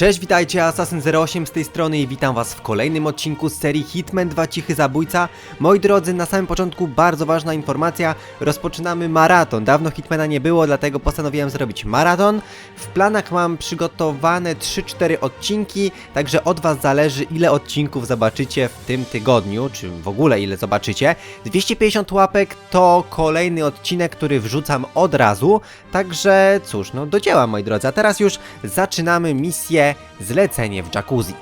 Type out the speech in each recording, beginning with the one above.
Cześć, witajcie, Assassin08 z tej strony i witam was w kolejnym odcinku z serii Hitman 2 Cichy Zabójca. Moi drodzy, na samym początku bardzo ważna informacja, rozpoczynamy maraton. Dawno Hitmana nie było, dlatego postanowiłem zrobić maraton. W planach mam przygotowane 3-4 odcinki, także od was zależy ile odcinków zobaczycie w tym tygodniu, czy w ogóle ile zobaczycie. 250 łapek to kolejny odcinek, który wrzucam od razu, także cóż, no do dzieła moi drodzy, a teraz już zaczynamy misję Zlecenie w jacuzzi.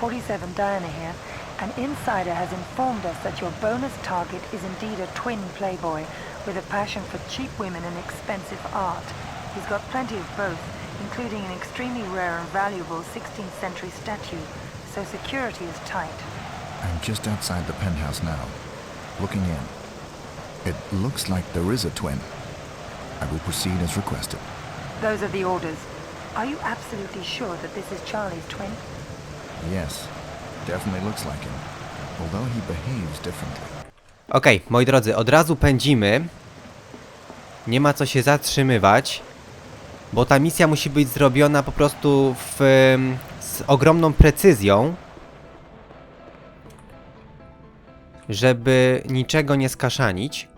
Forty-seven Diana here. An insider has informed us that your bonus target is indeed a twin playboy with a passion for cheap women and expensive art. He's got plenty of both, including an extremely rare and valuable 16th century statue, so security is tight. I'm just outside the penthouse now, looking in. It looks like there is a twin. I will proceed as requested. Those are the orders. Are you absolutely sure that this is Charlie's twin? Yes, definitely looks like him, although he behaves differently. Okej, moi drodzy, od razu pędzimy. Nie ma co się zatrzymywać, bo ta misja musi być zrobiona po prostu w, z ogromną precyzją, żeby niczego nie skaszanić.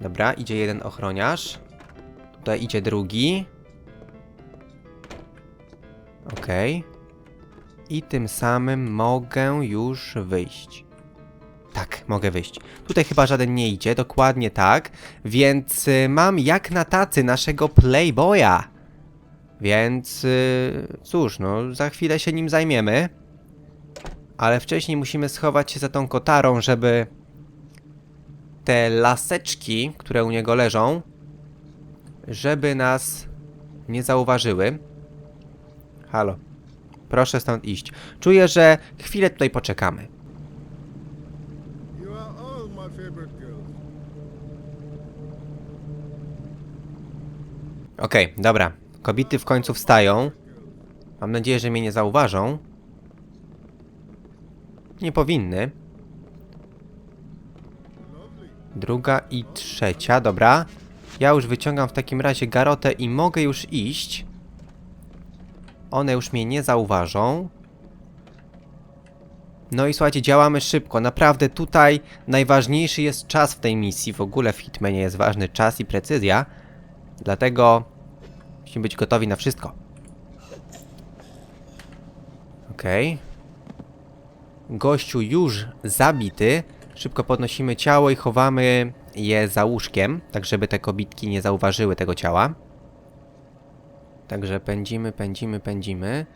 Dobra, idzie jeden ochroniarz. Tutaj idzie drugi. Okej. I tym samym mogę już wyjść. Tak, mogę wyjść. Tutaj chyba żaden nie idzie, dokładnie tak. Więc y, mam jak na tacy naszego Playboya. Więc y, cóż, no za chwilę się nim zajmiemy. Ale wcześniej musimy schować się za tą kotarą, żeby te laseczki, które u niego leżą, żeby nas nie zauważyły. Halo. Proszę stąd iść. Czuję, że chwilę tutaj poczekamy. All my favorite girls. Okej, dobra. Kobiety w końcu wstają. Mam nadzieję, że mnie nie zauważą. Nie powinny. Druga i trzecia, dobra. Ja już wyciągam w takim razie garotę i mogę już iść. One już mnie nie zauważą. No i słuchajcie, działamy szybko. Naprawdę tutaj najważniejszy jest czas w tej misji. W ogóle w Hitmanie jest ważny czas i precyzja. Dlatego musimy być gotowi na wszystko. Okej. Gościu już zabity. Szybko podnosimy ciało i chowamy je za łóżkiem, tak żeby te kobitki nie zauważyły tego ciała. Także pędzimy, pędzimy, pędzimy.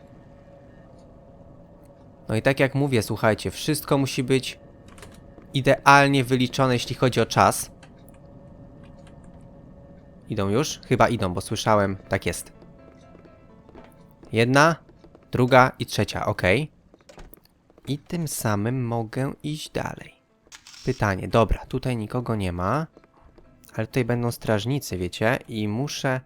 No i tak jak mówię, słuchajcie, wszystko musi być idealnie wyliczone, jeśli chodzi o czas. Idą już? Chyba idą, bo słyszałem. Tak jest. Jedna, druga i trzecia, ok. I tym samym mogę iść dalej. Pytanie, dobra, tutaj nikogo nie ma. Ale tutaj będą strażnicy, wiecie? I muszę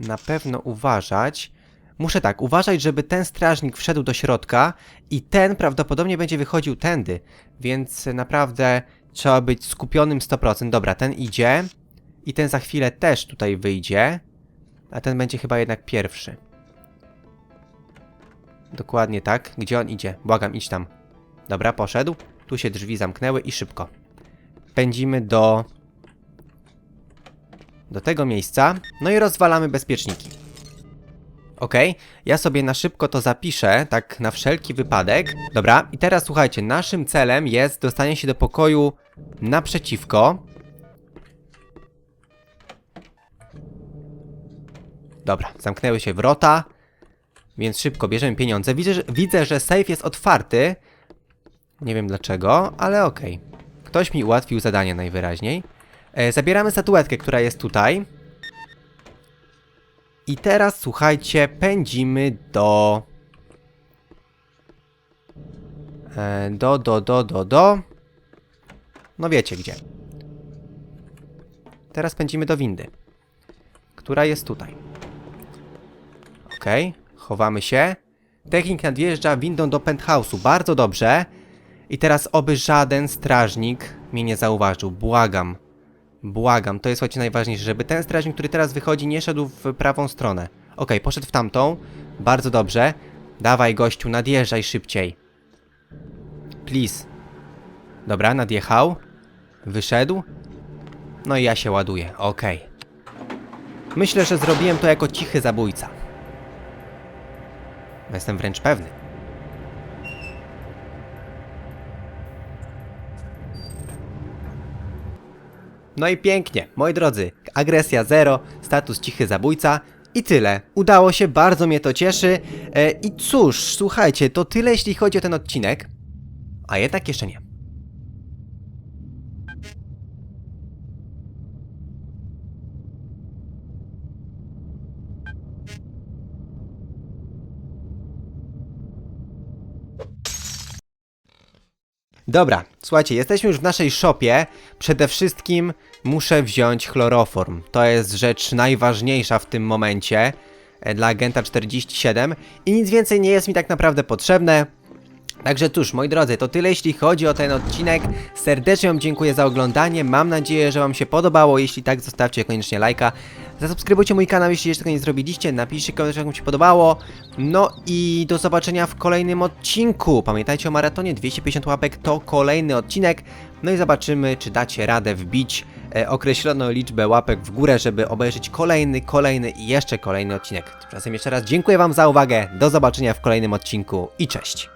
na pewno uważać. Muszę tak, uważać, żeby ten strażnik wszedł do środka i ten prawdopodobnie będzie wychodził tędy. Więc naprawdę trzeba być skupionym 100%. Dobra, ten idzie. I ten za chwilę też tutaj wyjdzie. A ten będzie chyba jednak pierwszy. Dokładnie tak. Gdzie on idzie? Błagam, idź tam. Dobra, poszedł. Tu się drzwi zamknęły i szybko. Pędzimy do... Do tego miejsca. No i rozwalamy bezpieczniki. Ok, ja sobie na szybko to zapiszę, tak na wszelki wypadek. Dobra, i teraz słuchajcie, naszym celem jest dostanie się do pokoju naprzeciwko. Dobra, zamknęły się wrota, więc szybko bierzemy pieniądze. Widzę, że, widzę, że safe jest otwarty. Nie wiem dlaczego, ale okej. Ktoś mi ułatwił zadanie najwyraźniej. E, zabieramy statuetkę, która jest tutaj. I teraz słuchajcie, pędzimy do... E, do, do, do, do, do... No wiecie gdzie. Teraz pędzimy do windy. Która jest tutaj. Okej. Chowamy się. Technik nadjeżdża windą do penthouse'u. Bardzo dobrze. I teraz oby żaden strażnik mnie nie zauważył. Błagam. Błagam. To jest słuchajcie najważniejsze, żeby ten strażnik, który teraz wychodzi, nie szedł w prawą stronę. Okej, poszedł w tamtą. Bardzo dobrze. Dawaj, gościu, nadjeżdżaj szybciej. Please. Dobra, nadjechał. Wyszedł. No i ja się ładuję. Okej. Myślę, że zrobiłem to jako cichy zabójca. Jestem wręcz pewny. No i pięknie, moi drodzy. Agresja zero, status cichy zabójca i tyle. Udało się, bardzo mnie to cieszy. E, I cóż, słuchajcie, to tyle jeśli chodzi o ten odcinek. A jednak jeszcze nie. Dobra, słuchajcie, jesteśmy już w naszej shopie. Przede wszystkim muszę wziąć chloroform. To jest rzecz najważniejsza w tym momencie e, dla agenta 47 i nic więcej nie jest mi tak naprawdę potrzebne. Także cóż, moi drodzy, to tyle jeśli chodzi o ten odcinek. Serdecznie Wam dziękuję za oglądanie. Mam nadzieję, że Wam się podobało. Jeśli tak, zostawcie koniecznie lajka. Zasubskrybujcie mój kanał, jeśli jeszcze tego nie zrobiliście. Napiszcie komentarz, jak Wam się podobało. No i do zobaczenia w kolejnym odcinku. Pamiętajcie o maratonie, 250 łapek to kolejny odcinek. No i zobaczymy, czy dacie radę wbić e, określoną liczbę łapek w górę, żeby obejrzeć kolejny, kolejny i jeszcze kolejny odcinek. Tymczasem jeszcze raz dziękuję Wam za uwagę. Do zobaczenia w kolejnym odcinku i cześć.